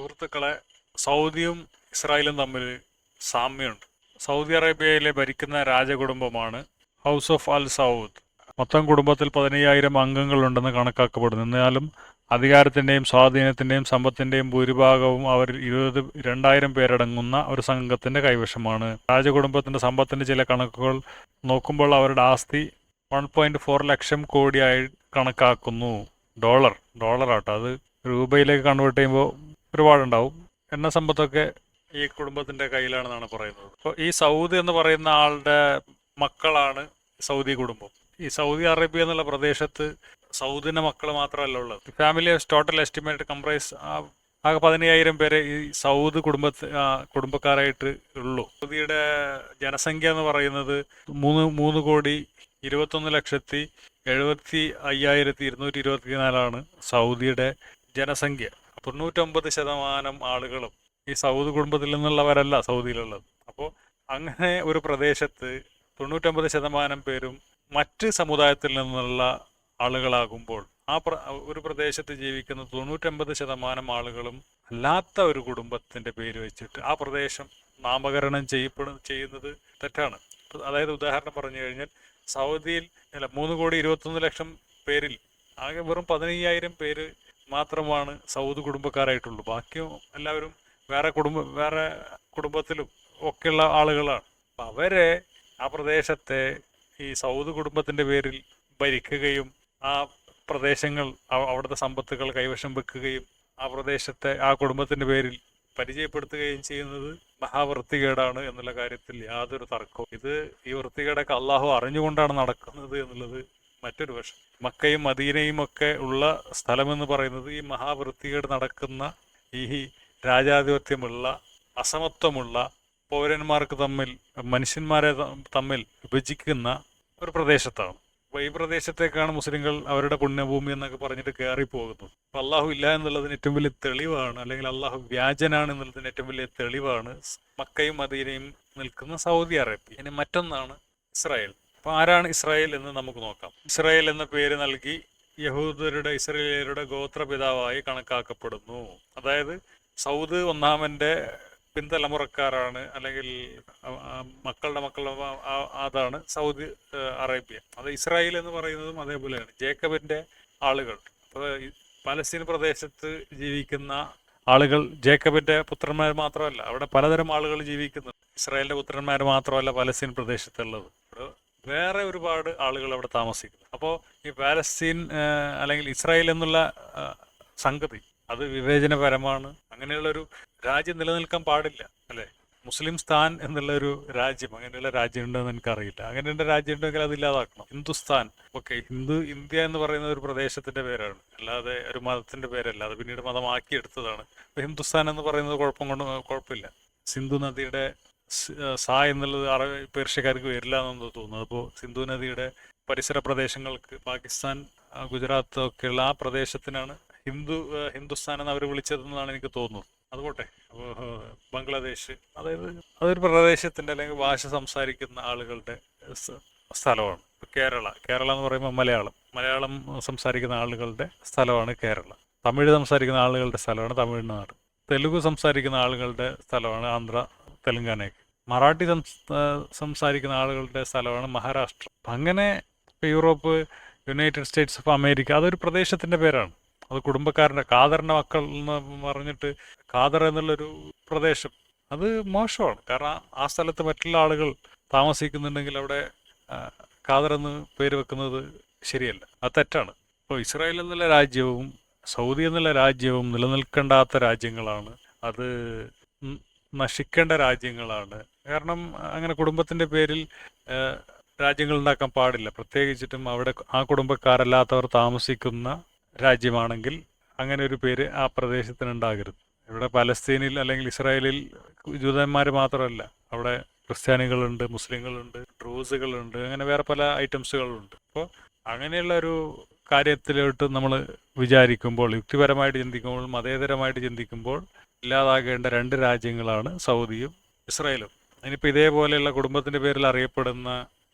സുഹൃത്തുക്കളെ സൗദിയും ഇസ്രായേലും തമ്മിൽ സാമ്യമുണ്ട്. സൗദി അറേബ്യയിലെ ഭരിക്കുന്ന രാജകുടുംബമാണ് ഹൗസ് ഓഫ് അൽ സൗദ്. മൊത്തം കുടുംബത്തിൽ പതിനയ്യായിരം അംഗങ്ങളുണ്ടെന്ന് കണക്കാക്കപ്പെടുന്നു. എന്നാലും അധികാരത്തിന്റെയും സ്വാധീനത്തിന്റെയും സമ്പത്തിന്റെയും ഭൂരിഭാഗവും അവർ ഇരുപത് രണ്ടായിരം പേരടങ്ങുന്ന ഒരു സംഘത്തിന്റെ കൈവശമാണ്. രാജകുടുംബത്തിന്റെ സമ്പത്തിന്റെ ചില കണക്കുകൾ നോക്കുമ്പോൾ അവരുടെ ആസ്തി വൺ പോയിന്റ് ഫോർ ലക്ഷം കോടിയായി കണക്കാക്കുന്നു. ഡോളർ ഡോളറാട്ടോ അത്. രൂപയിലേക്ക് കൺവേർട്ട് ചെയ്യുമ്പോൾ ഒരുപാടുണ്ടാവും. എണ്ണ സമ്പത്തൊക്കെ ഈ കുടുംബത്തിന്റെ കയ്യിലാണെന്നാണ് പറയുന്നത്. അപ്പോൾ ഈ സൗദി എന്ന് പറയുന്ന ആളുടെ മക്കളാണ് സൗദി കുടുംബം. ഈ സൗദി അറേബ്യ എന്നുള്ള പ്രദേശത്ത് സൗദിന്റെ മക്കൾ മാത്രമല്ല ഉള്ളത്. ഫാമിലി ടോട്ടൽ എസ്റ്റിമേറ്റ് കംപ്രൈസ് ആകെ പതിനയ്യായിരം പേരെ ഈ സൗദ് കുടുംബ കുടുംബക്കാരായിട്ട് ഉള്ളൂ. സൗദിയുടെ ജനസംഖ്യ എന്ന് പറയുന്നത് മൂന്ന് മൂന്ന് കോടി ഇരുപത്തൊന്ന് ലക്ഷത്തി എഴുപത്തി അയ്യായിരത്തി ഇരുന്നൂറ്റി ഇരുപത്തിനാലാണ് സൗദിയുടെ ജനസംഖ്യ. തൊണ്ണൂറ്റൊമ്പത് ശതമാനം ആളുകളും ഈ സൗദി കുടുംബത്തിൽ നിന്നുള്ളവരല്ല സൗദിയിലുള്ളത്. അപ്പോൾ അങ്ങനെ ഒരു പ്രദേശത്ത് തൊണ്ണൂറ്റൊമ്പത് ശതമാനം പേരും മറ്റ് സമുദായത്തിൽ നിന്നുള്ള ആളുകളാകുമ്പോൾ ആ പ്ര ഒരു പ്രദേശത്ത് ജീവിക്കുന്ന തൊണ്ണൂറ്റൊമ്പത് ശതമാനം ആളുകളും അല്ലാത്ത ഒരു കുടുംബത്തിന്റെ പേര് വെച്ചിട്ട് ആ പ്രദേശം നാമകരണം ചെയ്യപ്പെടും ചെയ്യുന്നത് തെറ്റാണ്. അതായത് ഉദാഹരണം പറഞ്ഞു കഴിഞ്ഞാൽ സൗദിയിൽ അല്ല മൂന്ന് കോടി ഇരുപത്തൊന്ന് ലക്ഷം പേരിൽ ആകെ വെറും പതിനയ്യായിരം പേര് മാത്രമാണ് സൗദ് കുടുംബക്കാരായിട്ടുള്ളൂ. ബാക്കി എല്ലാവരും വേറെ കുടുംബ വേറെ കുടുംബത്തിലും ഒക്കെയുള്ള ആളുകളാണ്. അപ്പം അവരെ ആ പ്രദേശത്തെ ഈ സൗദ് കുടുംബത്തിന്റെ പേരിൽ ഭരിക്കുകയും ആ പ്രദേശങ്ങൾ അവ- അവിടുത്തെ സമ്പത്തുകൾ കൈവശം വെക്കുകയും ആ പ്രദേശത്തെ ആ കുടുംബത്തിന്റെ പേരിൽ പരിചയപ്പെടുത്തുകയും ചെയ്യുന്നത് മഹാവൃത്തികേടാണ് എന്നുള്ള കാര്യത്തിൽ യാതൊരു തർക്കവും. ഇത് ഈ വൃത്തികേടൊക്കെ അള്ളാഹു അറിഞ്ഞുകൊണ്ടാണ് നടക്കുന്നത് എന്നുള്ളത് മറ്റൊരു വശം മക്കയും മദീനയും ഒക്കെ ഉള്ള സ്ഥലമെന്ന് പറയുന്നത് ഈ മഹാവൃത്തികേട് നടക്കുന്ന ഈ രാജാധിപത്യമുള്ള അസമത്വമുള്ള പൗരന്മാർക്ക് തമ്മിൽ മനുഷ്യന്മാരെ തമ്മിൽ വിഭജിക്കുന്ന ഒരു പ്രദേശത്താണ്. അപ്പോൾ ഈ പ്രദേശത്തേക്കാണ് മുസ്ലിങ്ങൾ അവരുടെ പുണ്യഭൂമി എന്നൊക്കെ പറഞ്ഞിട്ട് കയറി പോകുന്നത് അപ്പോൾ അള്ളാഹു ഇല്ല എന്നുള്ളതിന് ഏറ്റവും വലിയ തെളിവാണ് അല്ലെങ്കിൽ അള്ളാഹു വ്യാജനാണ് എന്നുള്ളതിന് ഏറ്റവും വലിയ തെളിവാണ് മക്കയും മദീനയും നിൽക്കുന്ന സൗദി അറേബ്യ ഇനി മറ്റൊന്നാണ് ഇസ്രായേൽ. അപ്പോൾ ആരാണ് ഇസ്രായേൽ എന്ന് നമുക്ക് നോക്കാം. ഇസ്രായേൽ എന്ന പേര് നൽകി യഹൂദരുടെ ഇസ്രായേലരുടെ ഗോത്രപിതാവായി കണക്കാക്കപ്പെടുന്നു. അതായത് സൗദ് ഒന്നാമന്റെ പിന്തലമുറക്കാരാണ് അല്ലെങ്കിൽ മക്കളുടെ മക്കളുടെ അതാണ് സൗദി അറേബ്യ. അത് ഇസ്രായേൽ എന്ന് പറയുന്നതും അതേപോലെയാണ്. ജേക്കബിന്റെ ആളുകൾ അപ്പോൾ പലസ്തീൻ പ്രദേശത്ത് ജീവിക്കുന്ന ആളുകൾ ജേക്കബിന്റെ പുത്രന്മാർ മാത്രമല്ല അവിടെ പലതരം ആളുകൾ ജീവിക്കുന്നുണ്ട്. ഇസ്രായേലിന്റെ പുത്രന്മാർ മാത്രമല്ല പലസ്തീൻ പ്രദേശത്തുള്ളത്. വേറെ ഒരുപാട് ആളുകൾ അവിടെ താമസിക്കുന്നു. അപ്പോൾ ഈ പാലസ്തീൻ അല്ലെങ്കിൽ ഇസ്രായേൽ എന്നുള്ള സംഗതി അത് വിവേചനപരമാണ്. അങ്ങനെയുള്ളൊരു രാജ്യം നിലനിൽക്കാൻ പാടില്ല അല്ലേ? മുസ്ലിം സ്ഥാൻ എന്നുള്ള ഒരു രാജ്യം അങ്ങനെയുള്ള രാജ്യം ഉണ്ടെന്ന് എനിക്കറിയില്ല. അങ്ങനെയുള്ള രാജ്യം ഉണ്ടെങ്കിൽ അത് ഇല്ലാതാക്കണം. ഹിന്ദുസ്ഥാൻ ഓക്കെ ഹിന്ദു ഇന്ത്യ എന്ന് പറയുന്ന ഒരു പ്രദേശത്തിന്റെ പേരാണ്. അല്ലാതെ ഒരു മതത്തിന്റെ പേരല്ല. അത് പിന്നീട് മതമാക്കി എടുത്തതാണ് അപ്പൊ ഹിന്ദുസ്ഥാൻ എന്ന് പറയുന്നത് കുഴപ്പം കൊണ്ട് കുഴപ്പമില്ല. സിന്ധു നദിയുടെ സ്- എന്നുള്ളത് അറബ് പേർഷ്യക്കാർക്ക് വരില്ല എന്നാണ് തോന്നുന്നത് അപ്പോൾ സിന്ധു നദിയുടെ പരിസര പ്രദേശങ്ങൾക്ക് പാകിസ്ഥാൻ ഗുജറാത്ത് ഒക്കെയുള്ള ആ പ്രദേശത്തിനാണ് ഹിന്ദു ഹിന്ദുസ്ഥാൻ എന്ന് അവർ വിളിച്ചതെന്നാണ് എനിക്ക് തോന്നുന്നത്. അതുകൊട്ടെ അപ്പോൾ ബംഗ്ലാദേശ് അതായത് അതൊരു പ്രദേശത്തിന്റെ അല്ലെങ്കിൽ ഭാഷ സംസാരിക്കുന്ന ആളുകളുടെ സ്ഥലമാണ്. കേരള കേരള എന്ന് പറയുമ്പോൾ മലയാളം. മലയാളം സംസാരിക്കുന്ന ആളുകളുടെ സ്ഥലമാണ് കേരള. തമിഴ് സംസാരിക്കുന്ന ആളുകളുടെ സ്ഥലമാണ് തമിഴ്നാട്. തെലുഗു സംസാരിക്കുന്ന ആളുകളുടെ സ്ഥലമാണ് ആന്ധ്ര തെലുങ്കാനയൊക്കെ. മറാഠി സംസാരിക്കുന്ന ആളുകളുടെ സ്ഥലമാണ് മഹാരാഷ്ട്ര. അങ്ങനെ Europe United States of America അതൊരു പ്രദേശത്തിന്റെ പേരാണ്. അത് കുടുംബക്കാരന്റെ ഖാദറിന്റെ മക്കൾ എന്ന് പറഞ്ഞിട്ട് കാതർ എന്നുള്ളൊരു പ്രദേശം. അത് മോശമാണ്. കാരണം ആ സ്ഥലത്ത് മറ്റുള്ള ആളുകൾ താമസിക്കുന്നുണ്ടെങ്കിൽ അവിടെ കാദർ എന്ന് പേര് വെക്കുന്നത് ശരിയല്ല. അത് തെറ്റാണ്. ഇപ്പോൾ ഇസ്രായേൽ എന്നുള്ള രാജ്യവും സൗദി എന്നുള്ള രാജ്യവും നിലനിൽക്കേണ്ടാത്ത രാജ്യങ്ങളാണ്. അത് നശിക്കേണ്ട രാജ്യങ്ങളാണ്. കാരണം അങ്ങനെ കുടുംബത്തിന്റെ പേരിൽ രാജ്യങ്ങൾ ഉണ്ടാക്കാൻ പാടില്ല. പ്രത്യേകിച്ചിട്ടും അവിടെ ആ കുടുംബക്കാരല്ലാത്തവർ താമസിക്കുന്ന രാജ്യമാണെങ്കിൽ അങ്ങനെ ഒരു പേര് ആ പ്രദേശത്തിന് ഉണ്ടാകരുത് ഇവിടെ പലസ്തീനിൽ അല്ലെങ്കിൽ ഇസ്രായേലിൽ ജൂതന്മാർ മാത്രമല്ല. അവിടെ ക്രിസ്ത്യാനികളുണ്ട് മുസ്ലിങ്ങളുണ്ട് ഡ്രൂസുകളുണ്ട് അങ്ങനെ വേറെ പല ഐറ്റംസുകളുണ്ട് അപ്പോൾ അങ്ങനെയുള്ള ഒരു കാര്യത്തിലോട്ട് നമ്മൾ വിചാരിക്കുമ്പോൾ യുക്തിപരമായിട്ട് ചിന്തിക്കുമ്പോൾ മതേതരമായിട്ട് ചിന്തിക്കുമ്പോൾ ഇല്ലാതാകേണ്ട രണ്ട് രാജ്യങ്ങളാണ് സൗദിയും ഇസ്രായേലും. ഇനിയിപ്പോൾ ഇതേപോലെയുള്ള കുടുംബത്തിന്റെ പേരിൽ അറിയപ്പെടുന്ന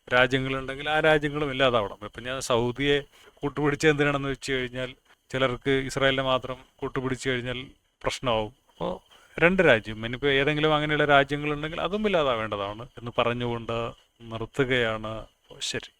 രാജ്യങ്ങളുണ്ടെങ്കിൽ ആ രാജ്യങ്ങളും ഇല്ലാതാവണം. ഇപ്പം ഞാൻ സൗദിയെ കൂട്ടുപിടിച്ച് എന്തിനാണെന്ന് വെച്ച് കഴിഞ്ഞാൽ ചിലർക്ക് ഇസ്രായേലിനെ മാത്രം കൂട്ടുപിടിച്ച് കഴിഞ്ഞാൽ പ്രശ്നമാവും. അപ്പോൾ രണ്ട് രാജ്യം ഇനിയിപ്പോൾ ഏതെങ്കിലും അങ്ങനെയുള്ള രാജ്യങ്ങളുണ്ടെങ്കിൽ അതും ഇല്ലാതാവേണ്ടതാണ് എന്ന് പറഞ്ഞുകൊണ്ട് നിർത്തുകയാണ്. ശരി.